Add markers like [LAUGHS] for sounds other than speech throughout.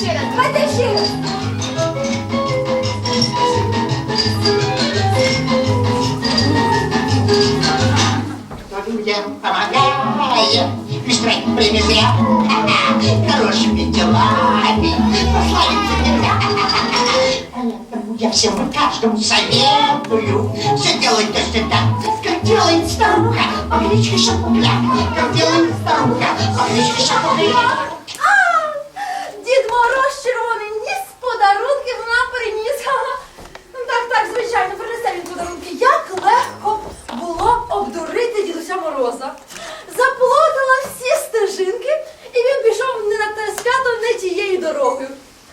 ще раз. Давайте ще раз. Кто людям помогает, Мешать время зря, хорошими делами, прославиться нельзя. Поэтому я всем и каждому советую. Все делать то, что так, как делает старуха. По кличке Шапугля, как делает старуха. По кличке Шапугля тією.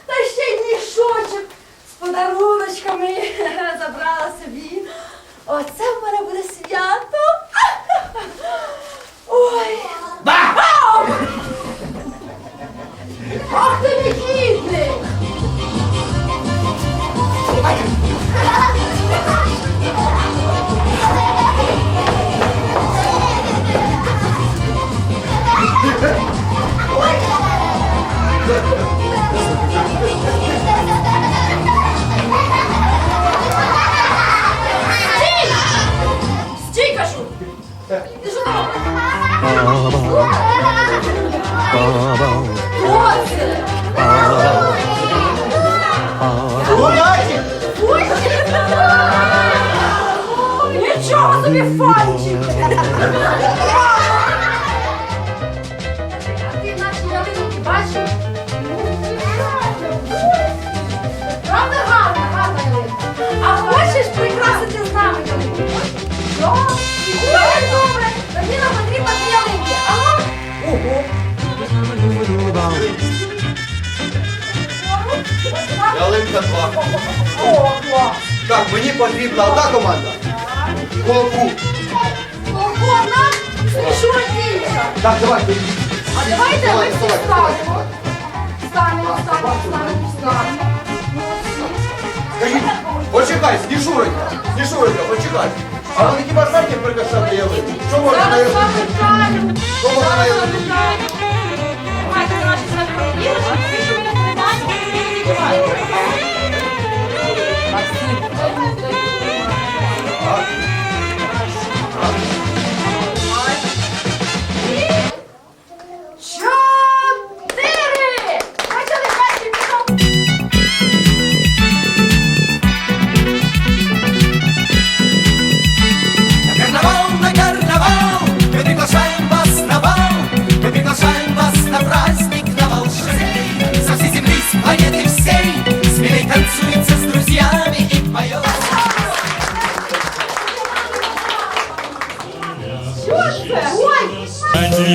Та ще й мішочок з подаруночками [LAUGHS] забрала собі. Оце в мене буде свято. [LAUGHS] Ой. Ау! Ах ти негідник! Стій! [LAUGHS] Гуляйте! Нічого собі фанчик! Ялинка 2. О, клас. Так, мені потрібна одна команда. Ковку. Ого, нам смішно дівча. Так, давайте. А давайте ми Давай, всі давай, станемо. Станемо, станемо, станемо, станемо. Скажіть, почекай, Сніжуренька, Сніжуренька, почекай. А вони хіба знаєте прикрашати ялинку? Що можна на Зараз ялинку? запитаю. Що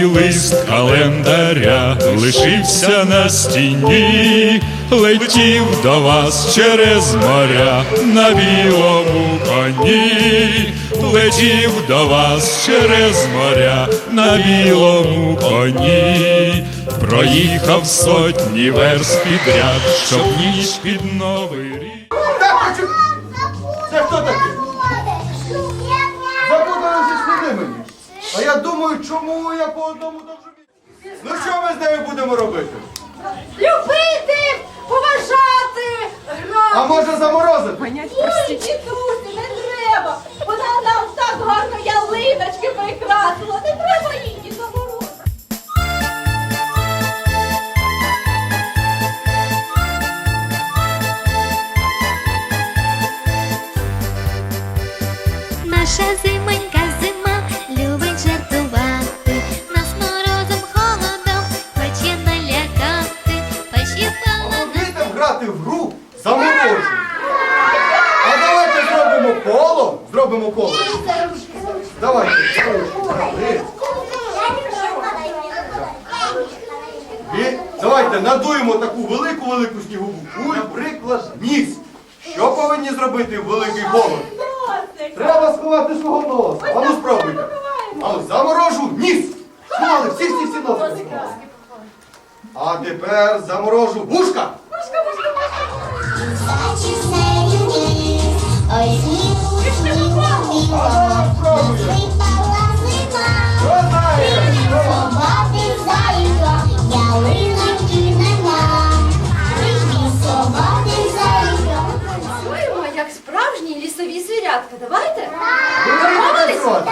Останній лист календаря лишився на стіні, летів до вас через моря на білому коні, летів до вас через моря на білому коні, проїхав сотні верст підряд, щоб ніч під новий рік. Це хто такий? А я думаю, чому я по одному бігти? Ну що ми з нею будемо робити? Любити, поважати, грати. А може заморозити? Ой, дідусь, не треба. Вона нам так гарно ялиночки прикрасила. Не треба її заморозити. Наша зима коло. Зробимо коло. Давайте. І давайте надуємо таку велику-велику снігову. кулю, Наприклад, ніс. Що повинні зробити великий холод? Треба сховати свого носа. А ну спробуйте. А заморожу ніс. Сховали, всі всі всі носи. А тепер заморожу вушка. Зачесаю ніс, ой, змілу, як справжні лісові звірятка. Давайте? Домовились? танцювати?